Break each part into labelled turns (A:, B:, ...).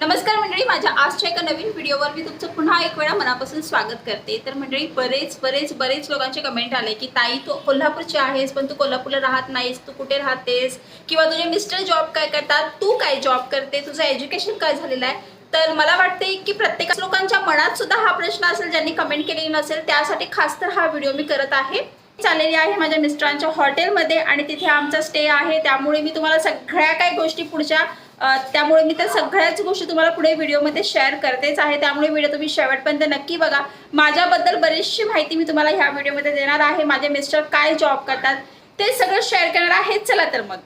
A: नमस्कार मंडळी माझ्या आजच्या एका नवीन व्हिडिओवर मी तुमचं पुन्हा एक वेळा मनापासून स्वागत करते. तर मंडळी बरेच बरेच बरेच लोकांचे कमेंट आले की ताई तू कोल्हापूरची आहेस पण तू कोल्हापूरला राहत नाहीस तू कुठे राहतेस? किंवा तुझे मिस्टर जॉब काय करतात? तू काय जॉब करते? तुझं एज्युकेशन काय झालेलं आहे? तर मला वाटते की प्रत्येक लोकांच्या मनात सुद्धा हा प्रश्न असेल ज्यांनी कमेंट केलेली नसेल त्यासाठी खास तर हा व्हिडिओ मी करत आहे. चाललेली आहे माझ्या मिस्टरांच्या हॉटेलमध्ये आणि तिथे आमचा स्टे आहे. त्यामुळे मी तुम्हाला सगळ्या काही गोष्टी पुढच्या त्यामुळे मी त्या सगळ्याच गोष्टी तुम्हाला पुढे व्हिडिओमध्ये शेअर करतेच आहे. त्यामुळे व्हिडिओ तुम्ही शेवटपर्यंत नक्की बघा. माझ्याबद्दल बरीचशी माहिती मी तुम्हाला ह्या व्हिडिओमध्ये देणार आहे. माझे मिस्टर काय जॉब करतात ते सगळं शेअर करणार आहे. चला तर मग.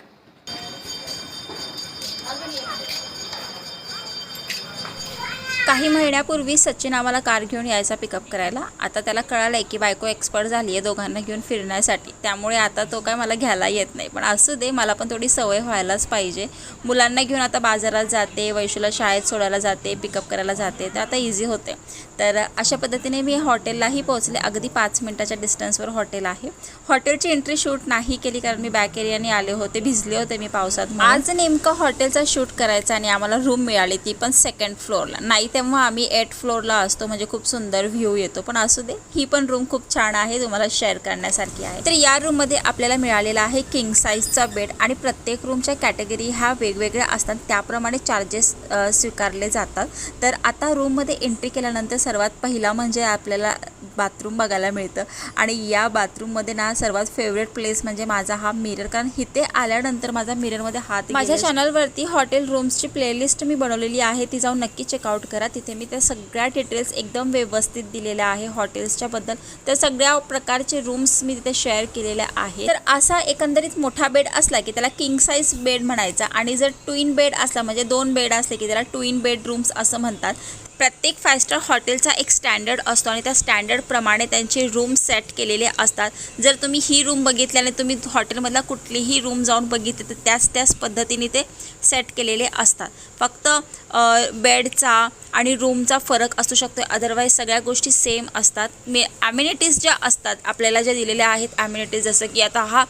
A: काही महिन्यापूर्वी सचिन आम्हाला कार घेऊन यायचा पिकअप करायला. आता त्याला कळालं आहे की बायको एक्सपर्ट झाली आहे दोघांना घेऊन फिरण्यासाठी. त्यामुळे आता तो काय मला घ्यायला येत नाही. पण असू दे मला पण थोडी सवय व्हायलाच पाहिजे. मुलांना घेऊन आता बाजारात जाते वैशूला शाळेत सोडायला जाते पिकअप करायला जाते. तर आता इझी होते. तर अशा पद्धतीने मी हॉटेललाही पोहोचले. अगदी पाच मिनटाच्या डिस्टन्सवर हॉटेल आहे. हॉटेलची एंट्री शूट नाही केली कारण मी बॅक एरियाने आले होते. भिजले होते मी पावसात आज नेमकं हॉटेलचा शूट करायचा आणि आम्हाला रूम मिळाली. ती पण सेकंड फ्लोअरला नाही तेव्हा आम्ही एट फ्लोअरला असतो. म्हणजे खूप सुंदर व्ह्यू येतो. पण असू दे ही पण रूम खूप छान आहे तुम्हाला शेअर करण्यासारखी आहे. तर या रूममध्ये आपल्याला मिळालेला आहे किंग साईजचा बेड आणि प्रत्येक रूमच्या कॅटेगरी ह्या वेगवेगळ्या असतात. त्याप्रमाणे चार्जेस स्वीकारले जातात. तर आता रूममध्ये एंट्री केल्यानंतर सर्वात पहिला म्हणजे आपल्याला बाथरूम बघायला मिळतं. आणि या बाथरूममध्ये ना सर्वात फेवरेट प्लेस म्हणजे माझा हा मिरर कारण इथे आल्यानंतर माझा मिररमध्ये हात माझ्या चॅनलवरती हॉटेल रूम्सची प्लेलिस्ट मी बनवलेली आहे. ती जाऊन नक्की चेकआउट करा. तिथे मी त्या सगळ्या डिटेल्स एकदम व्यवस्थित दिलेल्या आहे हॉटेल्सच्या बद्दल. त्या सगळ्या प्रकारचे रूम्स मी तिथे शेअर केलेल्या आहे तर असा एकंदरीत मोठा बेड असला की त्याला किंग साईज बेड म्हणायचा. आणि जर ट्विन बेड असला म्हणजे दोन बेड असले की त्याला ट्विन बेडरूम्स असं म्हणतात प्रत्येक फाय स्टार हॉटेलचा एक स्टँडर्ड असतो आणि त्या स्टँडर्डप्रमाणे त्यांचे रूम सेट केलेले असतात. जर तुम्ही ही रूम बघितल्याने तुम्ही हॉटेलमधला कुठलीही रूम जाऊन बघितली तर त्याच त्याच पद्धतीने ते सेट केलेले असतात. फक्त बेडचा आणि रूमचा फरक असू शकतो. अदरवाईज सगळ्या गोष्टी सेम असतात. मे ॲम्युनिटीज ज्या असतात आपल्याला ज्या दिलेल्या आहेत ॲम्युनिटीज जसं की आता हा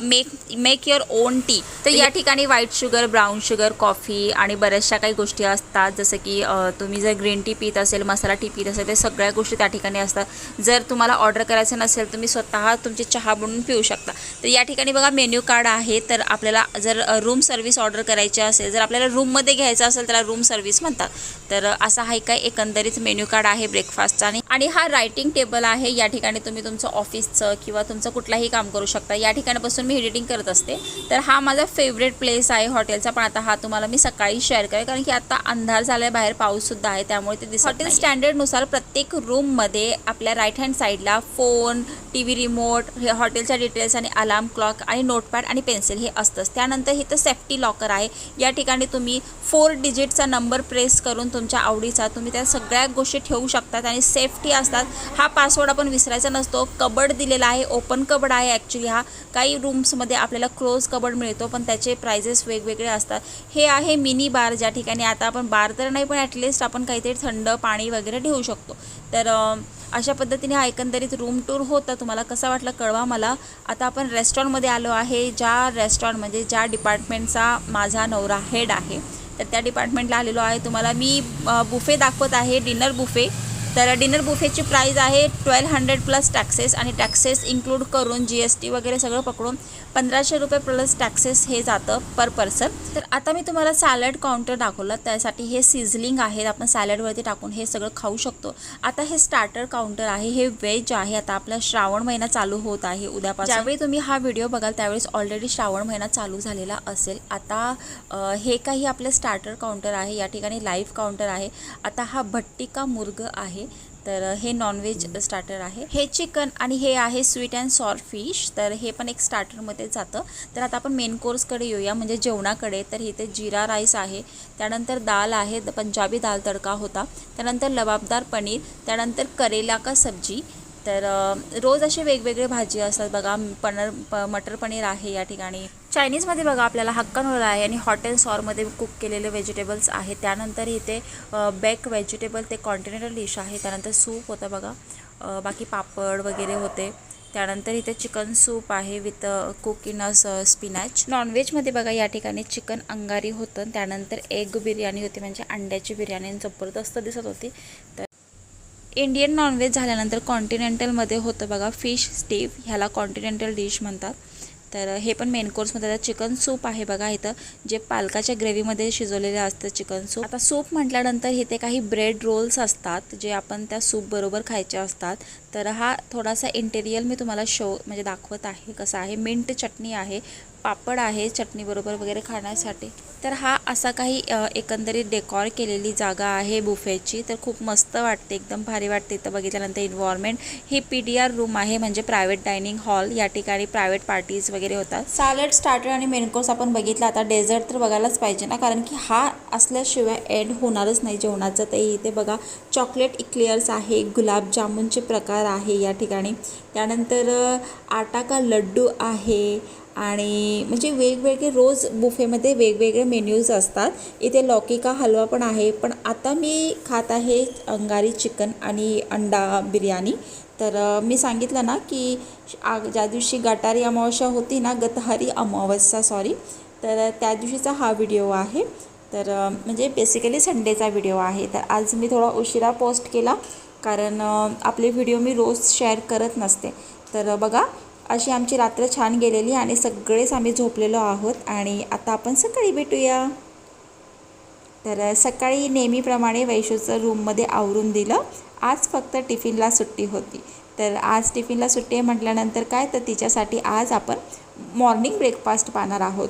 A: make make your own tea तर या ठिकाणी white sugar brown sugar coffee आणि बऱ्याचशा काही गोष्टी असतात. जसं की तुम्ही जर ग्रीन टी पित असेल मसाला टी पित असेल ते सगळ्या गोष्टी त्या ठिकाणी असतात. जर तुम्हाला ऑर्डर करायचं नसेल तुम्ही स्वतः तुमची चहा बनवून पिऊ शकता. तर या ठिकाणी बघा मेन्यू कार्ड आहे. तर आपल्याला जर रूम सर्व्हिस ऑर्डर करायची असेल जर आपल्याला रूममध्ये घ्यायचं असेल त्याला रूम सर्व्हिस म्हणतात. तर असा हा काय एकंदरीत मेन्यू कार्ड आहे ब्रेकफास्टचा आणि हा रायटिंग टेबल आहे. या ठिकाणी तुम्ही तुमचं ऑफिसचं किंवा तुमचं कुठलाही काम करू शकता. या ठिकाणी बसून मी एडिटिंग करत असते. तर हा माझा फेवरेट प्लेस आहे हॉटेलचा पण आता हा तुम्हाला मी सकाळी शेअर करेन कारण की आता अंधार झालाय बाहेर पाऊस सुद्धा आहे त्यामुळे ते दिसत हॉटेल स्टँडर्डनुसार प्रत्येक रूममध्ये आपल्या राईट हँड साईडला फोन टी व्ही रिमोट हे हॉटेलच्या डिटेल्स आणि अलार्म क्लॉक आणि नोटपॅड आणि पेन्सिल हे असतंच. त्यानंतर इथं सेफ्टी लॉकर आहे. या ठिकाणी तुम्ही फोर डिजिटचा नंबर प्रेस करून तुमच्या आवडीचा तुम्ही त्या सगळ्या गोष्टी ठेवू शकतात आणि सेफ्टी असतात. हा पासवर्ड आपण विसरायचा नसतो. कबड दिलेला आहे ओपन कबड आहे ॲक्च्युली हा. काही रूम्समध्ये आपल्याला क्लोज कबड मिळतो पण त्याचे प्राइजेस वेगवेगळे असतात. हे आहे मिनी बार ज्या ठिकाणी आता आपण बार तर नाही पण ॲटलिस्ट आपण काहीतरी थंड पाणी वगैरे ठेवू शकतो. तर अशा पद्धतीने हा एकंदरीत रूम टूर होता. तुम्हाला कसा वाटला कळवा मला. आता आपण रेस्टॉरंटमध्ये आलो आहे. ज्या रेस्टॉरंट म्हणजे ज्या डिपार्टमेंटचा माझा नवरा हेड आहे तर त्या डिपार्टमेंटला आलेलो आहे. तुम्हाला मी बुफे दाखवत आहे डिनर बुफे तर डिनर बुफेची प्राईज आहे ट्वेल्व हंड्रेड प्लस टॅक्सेस आणि टॅक्सेस इन्क्लूड करून जी एस टी वगैरे सगळं पकडून पंधराशे रुपये प्लस टॅक्सेस हे जातं पर पर्सन तर आता मी तुम्हाला सॅलड काउंटर दाखवलं त्यासाठी हे सिझलिंग आहे आपण सॅलडवरती टाकून हे सगळं खाऊ शकतो. आता हे स्टार्टर काउंटर आहे हे वेज आहे आता आपला श्रावण महिना चालू होत आहे उद्यापासून. ज्यावेळी तुम्ही हा व्हिडिओ बघाल त्यावेळेस ऑलरेडी श्रावण महिना चालू झालेला असेल. आता हे काही आपलं स्टार्टर काउंटर आहे या ठिकाणी लाईव्ह काउंटर आहे. आता हा भट्टिका मुर्ग आहे. तर हे नॉनव्हेज स्टार्टर आहे. हे चिकन आणि हे आहे स्वीट अँड सॉर फिश तर हे पण एक स्टार्टरमध्ये जातं. तर आता आपण मेन कोर्सकडे येऊया. म्हणजे जेवणाकडे. तर इथे जिरा राईस आहे. त्यानंतर दाल आहे. पंजाबी दाल तडका होता. त्यानंतर लबाबदार पनीर. त्यानंतर करेला का सब्जी. तर रोज असे वेगवेगळे भाजी असतात. बघा पनर प मटर पनीर आहे या ठिकाणी. चायनीजमध्ये बघा आपल्याला हक्का नूडल आहे आणि हॉटेल सॉरमध्ये कुक केलेले व्हेजिटेबल्स आहे त्यानंतर इथे बेक व्हेजिटेबल ते कॉन्टिनेंटल डिश आहे. त्यानंतर सूप होतं बघा. बाकी पापड वगैरे होते. त्यानंतर इथे चिकन सूप आहे with cook in a spinach नॉनव्हेजमध्ये बघा या ठिकाणी चिकन अंगारी होतं. त्यानंतर एग बिर्याणी होती म्हणजे अंड्याची बिर्याणी जबरदस्त दिसत होती. तर इंडियन नॉनव्हेज झाल्यानंतर कॉन्टिनेंटलमध्ये होतं बघा फिश स्टीप ह्याला कॉन्टिनेंटल डिश म्हणतात. तर हे पण मेन कोर्समध्ये आता चिकन सूप आहे बघा इथं जे पालकाच्या ग्रेव्हीमध्ये शिजवलेलं असतं चिकन सूप आता सूप म्हटल्यानंतर इथे काही ब्रेड रोल्स असतात जे आपण त्या सूपबरोबर खायचे असतात. तर हा थोडासा इंटेरियल मी तुम्हाला शो म्हणजे दाखवत आहे कसं आहे. मिंट चटणी आहे पापड आहे चटणीबरोबर वगैरे खाण्यासाठी. तर हा असा काही एकंदरीत डेकॉर केलेली जागा आहे बुफेची तर खूप मस्त वाटते एकदम भारी वाटते इथं बघितल्यानंतर इन्व्हॉर्मेंट ही पी डी आर रूम आहे म्हणजे प्रायव्हेट डायनिंग हॉल या ठिकाणी प्रायव्हेट पार्टीज वगैरे होतात. सॅलड स्टार्टर आणि मेन कोर्स आपण बघितला आता डेझर्ट तर बघायलाच पाहिजे ना? कारण की हा असल्याशिवाय एंड होणारच नाही जेवणाचं. ते इथे बघा चॉकलेट इक्लिअर्स आहे गुलाबजामुनचे प्रकार आहे या ठिकाणी. त्यानंतर आटा का लड्डू आहे आणि म्हणजे वेगवेगळे रोज बुफेमध्ये वेगवेगळे मेन्यूज असतात. इथे लौकी का हलवा पण आहे पण आता मी खात आहे अंगारी चिकन आणि अंडा बिर्याणी. तर मी सांगितलं ना की ज्या दिवशी गटारी अमावस्या होती ना गतहारी अमावस्या सॉरी तर त्या दिवशीचा हा व्हिडिओ आहे. तर म्हणजे बेसिकली संडेचा व्हिडिओ आहे. तर आज मी थोडा उशिरा पोस्ट केला कारण आपले व्हिडिओ मी रोज शेअर करत नसते. तर बघा अशी आमची रात्र छान गेलेली आणि सगळेच आम्ही झोपलेलो आहोत आणि आता आपण सकाळी भेटूया. तर सकाळी नेहमीप्रमाणे वैशूचं रूममध्ये आवरून दिलं. आज फक्त टिफिनला सुट्टी होती. तर आज टिफिनला सुट्टी आहे म्हटल्यानंतर काय? तर तिच्यासाठी आज आपण मॉर्निंग ब्रेकफास्ट पाहणार आहोत.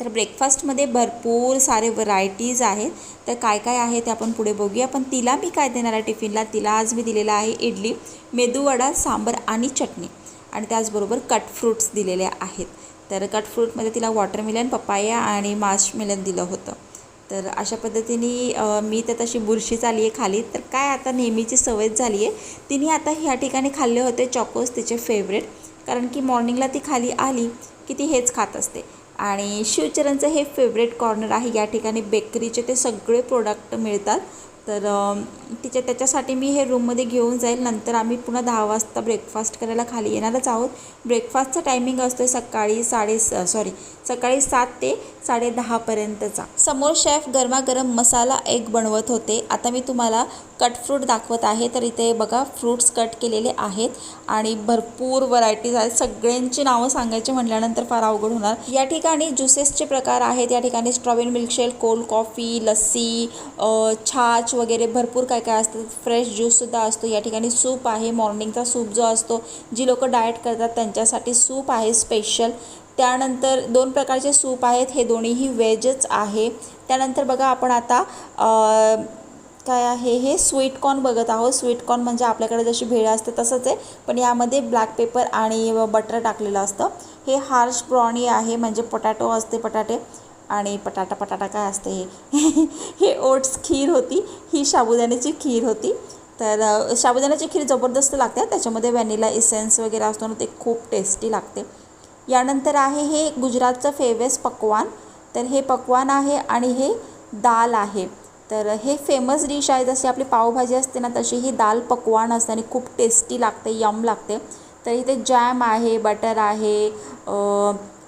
A: तर ब्रेकफास्टमध्ये भरपूर सारे व्हरायटीज आहेत. तर काय काय आहे ते आपण पुढे बघूया. पण तिला मी काय देणार आहे टिफिनला? तिला आज मी दिलेला आहे इडली मेदूवडा सांबर आणि चटणी. आणि त्याचबरोबर कट फ्रूट्स दिलेले आहेत. तर कट फ्रूटमध्ये तिला वॉटरमिलन पपाया आणि मार्शमिलन दिलं होतं. तर अशा पद्धतीने मी तर तशी बुरशी चाली आहे खाली. तर काय आता नेहमीची सवयच झाली आहे तिने आता ह्या ठिकाणी खाल्ले होते चॉकोस तिचे फेवरेट कारण की मॉर्निंगला ती खाली आली की ती हेच खात असते. आणि शिवचरणचं हे फेवरेट कॉर्नर आहे या ठिकाणी बेकरीचे ते सगळे प्रोडक्ट मिळतात. तर तिच्या त्याच्यासाठी मी हे रूममध्ये घेऊन जाईल. नंतर आम्ही पुन्हा दहा वाजता ब्रेकफास्ट करायला खाली येणारच आहोत. ब्रेकफास्टचा टायमिंग असतो आहे सकाळी साडे सॉरी सकाळी सात ते साडे दहापर्यंतचा समोर शेफ गरमागरम मसाला एग बनवत होते. आता मी तुम्हाला कट फ्रूट दाखवत आहे. तर इथे बघा फ्रूट्स कट केलेले आहेत आणि भरपूर व्हरायटीज आहेत. सगळ्यांची नावं सांगायची म्हटल्यानंतर फार अवघड होणार. या ठिकाणी ज्युसेसचे प्रकार आहेत. या ठिकाणी strawberry milkshake cold coffee lassi छाछ वगैरे भरपूर काय काय असतं. फ्रेश ज्यूससुद्धा असतो. या ठिकाणी सूप आहे. मॉर्निंगचा सूप जो असतो जी लोक डाएट करतात त्यांच्यासाठी सूप आहे स्पेशल त्यानंतर दोन प्रकारचे सूप आहेत हे दोन्हीही व्हेजच आहे. त्यानंतर बघा आपण आता काय आहे हे? स्वीटकॉर्न बघत आहोत. स्वीटकॉर्न म्हणजे आपल्याकडे जशी भेळ असते तसंच आहे पण यामध्ये ब्लॅक पेपर आणि बटर टाकलेलं असतं. हे हार्श ब्रॉनी आहे म्हणजे पोटॅटो असते बटाटे आणि पटाटा पटाटा काय असते हे? हे ओट्स खीर होती. ही साबुदाण्याची खीर होती. तर साबुदाण्याची खीर जबरदस्त लागते. त्याच्यामध्ये व्हॅनिला इसेन्स वगैरे असतो ना ते खूप टेस्टी लागते. यानंतर आहे हे गुजरातचं फेवस पकवान. तर हे पकवान आहे आणि हे दाल आहे. तर हे फेमस डिश आहे. जशी आपली पावभाजी असते ना तशी ही दाल पकवान असते आणि खूप टेस्टी लागते यम लागते. तर इथे जॅम आहे बटर आहे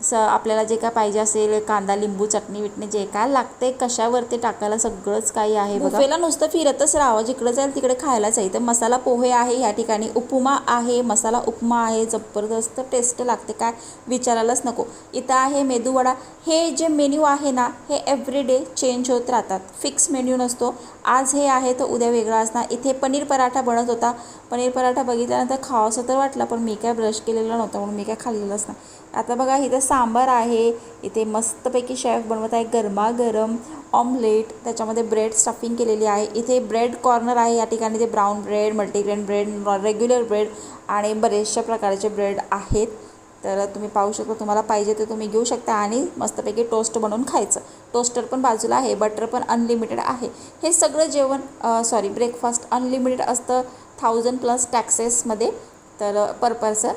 A: स आपल्याला जे काय पाहिजे असेल कांदा लिंबू चटणी विटणी जे काय लागते कशावरती टाकायला सगळंच काही आहे बघा. बुफेला नुसतं फिरतच राहावं. जिकडे जाईल तिकडे खायलाच आहे. तर मसाला पोहे आहे या ठिकाणी. उपमा आहे. मसाला उपमा आहे. जबरदस्त टेस्ट लागते. काय विचारायलाच नको. इथं आहे मेदूवडा हे जे मेन्यू आहे ना हे एव्हरीडे चेंज होत राहतात. फिक्स मेन्यू नसतो. आज हे आहे तर उद्या वेगळा असणार. इथे पनीर पराठा बनत होता. पनीर पराठा बघितल्यानंतर खावासं तर वाटलं पण मी काय ब्रश केलेलं नव्हतं म्हणून मी काय खाल्लेलंच नाही. आता बघा इथं सांबार आहे. इथे मस्तपैकी शेफ बनवत आहे गरमागरम ऑमलेट त्याच्यामध्ये ब्रेड स्टफिंग केलेली आहे. इथे ब्रेड कॉर्नर आहे. या ठिकाणी ते brown bread multigrain bread regular bread आणि बरेचशा प्रकारचे ब्रेड आहेत. तर तुम्ही पाहू शकता तुम्हाला पाहिजे ते तुम्ही घेऊ शकता आणि मस्तपैकी टोस्ट बनवून खायचं. टोस्टर पण बाजूला आहे बटर पण अनलिमिटेड आहे. हे सगळं जेवण सॉरी ब्रेकफास्ट अनलिमिटेड असतं. थाउजंड प्लस टॅक्सेसमध्ये तर पर पर्सन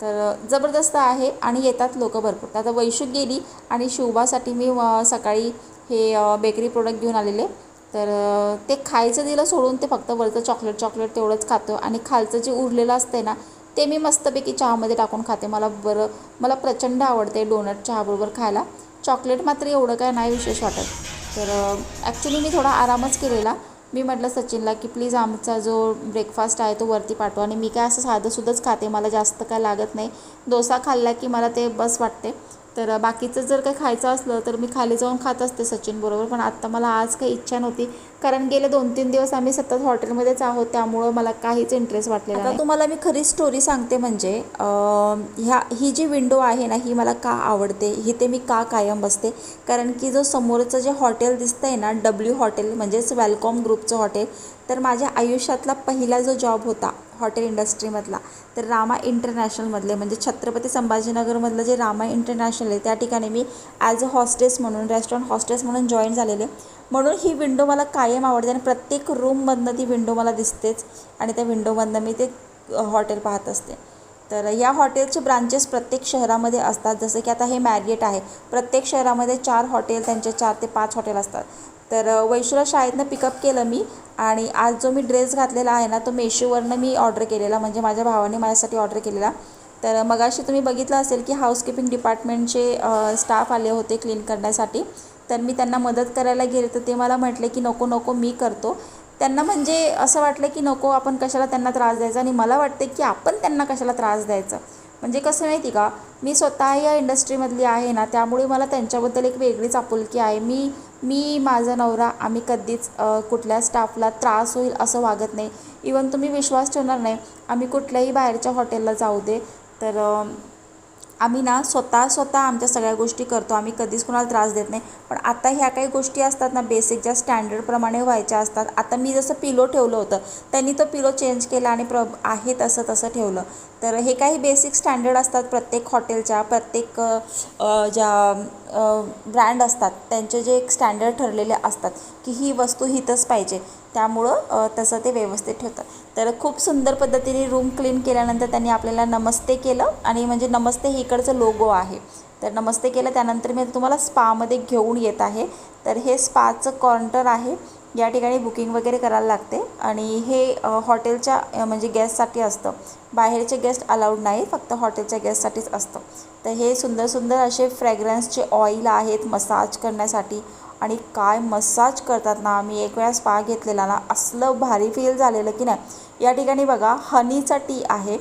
A: तर जबरदस्त आहे आणि येतात लोक भरपूर. तर आता वैशू गेली आणि शिवबासाठी मी सकाळी हे बेकरी प्रोडक्ट घेऊन आलेले. तर ते खायचं दिलं सोडून ते फक्त वरचं चॉकलेट चॉकलेट तेवढंच खातो आणि खालचं जे उरलेलं असतं ना ते मी मस्तपैकी चहामध्ये टाकून खाते. मला बरं मला प्रचंड आवडते डोनट चहाबरोबर खायला. चॉकलेट मात्र एवढं काय नाही विशेष वाटत. तर ॲक्च्युली मी थोडा आरामच केलेला. मी म्हटलं सचिनला की प्लीज आमचा जो ब्रेकफास्ट आहे तो वरती पाठवा. आणि मी काय असं साधंसुद्धंच खाते मला जास्त काय लागत नाही. डोसा खाल्ला की मला ते बस वाटते. तर बाकीचं जर काही खायचं असलं तर मी खाली जाऊन खात असते सचिनबरोबर पण आत्ता मला आज काही इच्छा नव्हती. कारण गेले दोन तीन दिवस आम्ही सतत हॉटेलमध्येच आहोत. त्यामुळं मला काहीच इंटरेस्ट वाटलेला आता तुम्हाला मी खरी स्टोरी सांगते म्हणजे ह्या ही जी विंडो आहे ना ही मला का आवडते? इथे मी का कायम बसते? कारण की जो समोरचं जे हॉटेल दिसतंय ना डब्ल्यू हॉटेल म्हणजेच वेलकॉम ग्रुपचं हॉटेल तर माझ्या आयुष्यातला पहिला जो जॉब होता हॉटेल इंडस्ट्रीमधला तर रामा इंटरनॅशनलमधले म्हणजे छत्रपती संभाजीनगरमधलं जे रामा इंटरनॅशनल आहे त्या ठिकाणी मी ॲज अ हॉस्टेस म्हणून रेस्टॉरंट हॉस्टेस म्हणून जॉईन झालेले. म्हणून ही विंडो मला कायम आवडते आणि प्रत्येक रूममधनं ती विंडो मला दिसतेच आणि त्या विंडोमधनं मी ते हॉटेल पाहत असते. तर या हॉटेलचे ब्रांचेस प्रत्येक शहरामध्ये असतात. जसं की आता हे मॅरिएट आहे. प्रत्येक शहरामध्ये चार हॉटेल त्यांचे चार ते पाच हॉटेल असतात. तर वैशूला शाळेतनं पिकअप केलं मी आणि आज जो मी ड्रेस घातलेला आहे ना तो मेशोवरनं मी ऑर्डर केलेला म्हणजे माझ्या भावाने माझ्यासाठी ऑर्डर केलेला. तर मगाशी तुम्ही बघितलं असेल की हाऊसकीपिंग डिपार्टमेंटचे स्टाफ आले होते क्लीन करण्यासाठी. तर मी त्यांना मदत करायला गेले तर ते मला म्हटले की नको नको मी करतो. त्यांना म्हणजे असं वाटलं की नको आपण कशाला त्यांना त्रास द्यायचा? आणि मला वाटते की आपण त्यांना कशाला त्रास द्यायचा? म्हणजे कसं माहिती का मी स्वतः या इंडस्ट्रीमधली आहे ना त्यामुळे मला त्यांच्याबद्दल एक वेगळीच आपुलकी आहे. मी मी माझा नवरा आम्ही कधीच कुठल्या स्टाफला त्रास होईल असं वागत नाही. इवन तुम्ही विश्वास ठेवणार नाही आम्ही कुठल्याही बाहेरच्या हॉटेलला जाऊ दे. तर आम्ही ना स्वतः स्वतः आमच्या सगळ्या गोष्टी करतो. आम्ही कधीच कोणाला त्रास देत नाही. पण आता ह्या काही गोष्टी असतात ना बेसिक ज्या स्टँडर्डप्रमाणे व्हायच्या असतात. आता मी जसं पिलो ठेवलं होतं त्यांनी तो पिलो चेंज केला आणि प्र आहे तसं तसं ठेवलं. तर हे काही बेसिक स्टँडर्ड असतात प्रत्येक हॉटेलच्या प्रत्येक ज्या ब्रँड असतात त्यांचे जे एक स्टँडर्ड ठरलेले असतात की ही वस्तू हितच पाहिजे. त्यामुळं तसं ते व्यवस्थित ठेवतात. तर खूप सुंदर पद्धतीने रूम क्लीन केल्यानंतर त्यांनी आपल्याला नमस्ते केलं आणि म्हणजे नमस्ते हे इकडचं लोगो आहे. तर नमस्ते केलं त्यानंतर मी तुम्हाला स्पामध्ये घेऊन येत आहे. तर हे स्पाचं कॉर्नर आहे. या ठिकाणी बुकिंग वगैरे करायला लागते. आणि हे हॉटेलच्या म्हणजे गेस्टसाठी असतं. बाहेरचे गेस्ट अलाउड नाही फक्त हॉटेलच्या गेस्टसाठीच असतं. तर हे सुंदर सुंदर असे फ्रॅग्रन्सचे ऑइल आहेत मसाज करण्यासाठी. आणि काय मसाज करतात ना आम्ही एक वेळा स्पा घेतलेला ना असलं भारी फील झालेलं की नाही. या ठिकाणी बघा हनीचा टी आहे.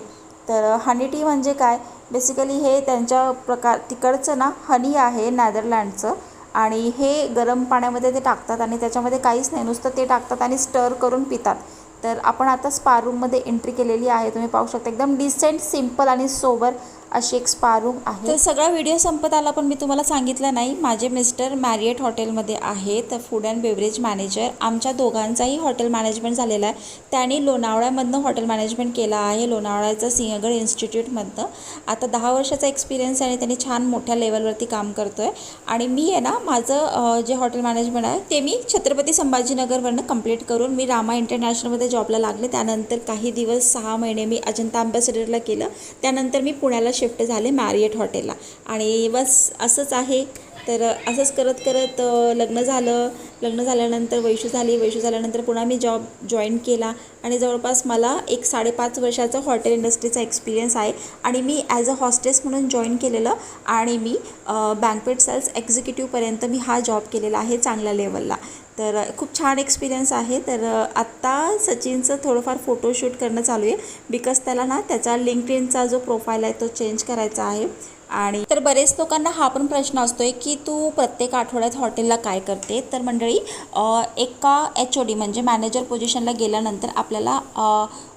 A: तर हनी टी म्हणजे काय? बेसिकली हे त्यांच्या प्रकार तिकडचं ना हनी आहे नेदरलँडचं आणि हे गरम पाण्यामध्ये ते टाकतात आणि त्याच्यामध्ये काहीच नाही नुसतं ते टाकतात आणि स्टर करून पितात. तर आपण आता स्पा रूममध्ये एंट्री केलेली आहे. तुम्ही पाहू शकता एकदम डिसेंट सिंपल आणि सोबर अशी एक स्पा रूम आहे. तर सगळा व्हिडिओ संपत आला पण मी तुम्हाला सांगितलं नाही माझे मिस्टर मॅरिएट हॉटेलमध्ये आहेत फूड अँड बेवरेज मॅनेजर आमच्या दोघांचाही हॉटेल मॅनेजमेंट झालेला आहे. त्यांनी लोणावळ्यामधनं हॉटेल मॅनेजमेंट केलं आहे लोणावळ्याचं सिंहगड इन्स्टिट्यूटमधनं आता दहा वर्षाचा एक्सपिरियन्स आहे आणि त्यांनी छान मोठ्या लेवलवरती काम करतो आहे आणि मी आहे ना माझं जे हॉटेल मॅनेजमेंट आहे ते मी छत्रपती संभाजीनगरवरनं कंप्लीट करून मी रामा इंटरनॅशनलमध्ये जॉबला लागले. त्यानंतर काही दिवस सहा महिने मी अजंता अँबॅसेडरला केलं. त्यानंतर मी पुण्याला शिफ्ट झाले मॅरियट हॉटेलला. आणि बस असंच आहे. तर असंच करत करत लग्न झालं. लग्न झाल्यानंतर वैशू झाली. वैशू झाल्यानंतर पुन्हा मी जॉब जॉईन केला. आणि जवळपास मला एक साडेपाच वर्षाचा हॉटेल इंडस्ट्रीचा एक्सपिरियन्स आहे. आणि मी ॲज अ हॉस्टेस म्हणून जॉईन केलेलं. आणि मी बँकवेट सेल्स एक्झिक्युटिव्हपर्यंत मी हा जॉब केलेला आहे चांगल्या लेवलला तर खूप छान एक्सपिरियन्स आहे. तर आत्ता सचिनचं थोडंफार फोटोशूट करणं चालू आहे. बिकॉज त्याला ना त्याचा लिंकडिनचा जो प्रोफाईल आहे तो चेंज करायचा आहे. आणि तर बरेच लोकांना हा पण प्रश्न असतो आहे की तू प्रत्येक आठवड्यात हॉटेलला काय करते? तर मंडळी एका एच ओ डी म्हणजे मॅनेजर पोझिशनला गेल्यानंतर आपल्याला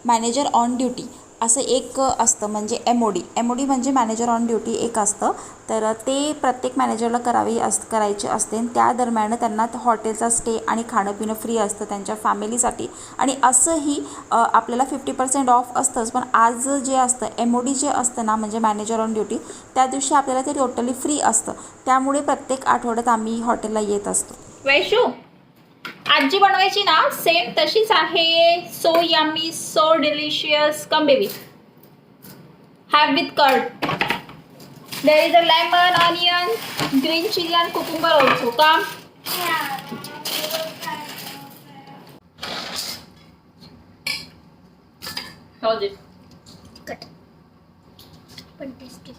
A: मॅनेजर ऑन ड्युटी असं एक असतं म्हणजे M O D M O D म्हणजे मॅनेजर ऑन ड्युटी एक असतं. तर ते प्रत्येक मॅनेजरला करावी अस करायचे असते. आणि त्या दरम्यान त्यांना हॉटेलचा स्टे आणि खाणं पिणं फ्री असतं त्यांच्या फॅमिलीसाठी आणि असंही आपल्याला फिफ्टी पर्सेंट ऑफ असतंच. पण आज जे असतं एम ओ डी जे असतं ना म्हणजे मॅनेजर ऑन ड्युटी त्या दिवशी आपल्याला ते टोटली फ्री असतं. त्यामुळे प्रत्येक आठवड्यात आम्ही हॉटेलला येत असतो.
B: वैशू आजी बनवायची ना सेम तशीच आहे. So yummy so delicious come baby have with curd there is a lemon onion green chilli and cucumber also
C: tasty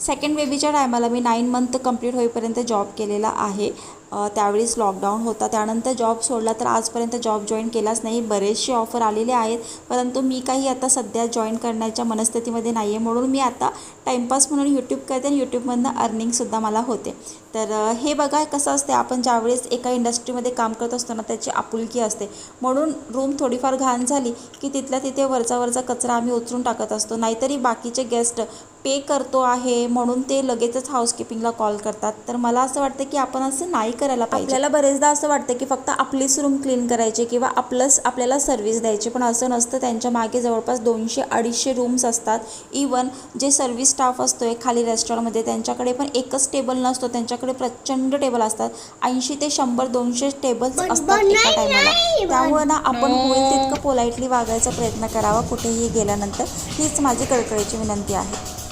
A: second बेबीच्या टायमाला मी नाईन मंथ कंप्लीट होईपर्यंत जॉब केलेला आहे. त्यावेळीच त्यावेळेस लॉकडाऊन होता. त्यानंतर जॉब सोडला तर आजपर्यंत जॉब जॉईन केलाच नाही. बरेचसे ऑफर आलेले आहेत. परंतु मी काही आता सध्या जॉईन करण्याच्या मनस्थितीमध्ये नाही आहे म्हणून मी आता टाईमपास म्हणून यूट्यूब करते आणि यूट्यूबमधनं अर्निंगसुद्धा मला होते. तर हे बघा कसं असते. आपण ज्यावेळेस एका इंडस्ट्रीमध्ये काम करत असतो ना त्याची आपुलकी असते. म्हणून रूम थोडीफार घाण झाली की तिथल्या तिथे वरचा वरचा कचरा आम्ही उचलून टाकत असतो. नाहीतरी बाकीचे गेस्ट पे करतो आहे म्हणून ते लगेचच हाऊसकीपिंगला कॉल करतात. तर मला असं वाटतं की आपण असं नाही करायला पाहिजे. आपल्याला बरेचदा असं वाटतं की फक्त आपलीच रूम क्लीन करायची किंवा आपलंच आपल्याला सर्व्हिस द्यायची. पण असं नसतं. त्यांच्या मागे जवळपास दोनशे अडीचशे रूम्स असतात. इवन जे सर्व्हिस स्टाफ असतोय खाली रेस्टॉरंटमध्ये त्यांच्याकडे पण एकच टेबल नसतो. त्यांच्याकडे प्रचंड टेबल असतात. ऐंशी ते शंभर दोनशे टेबल्स असतात एका टायमाला त्यामुळे ना आपण. होईल तितकं पोलाइटली वागायचा प्रयत्न करावा. कुठेही गेल्यानंतर हीच माझी कळकळीची विनंती आहे.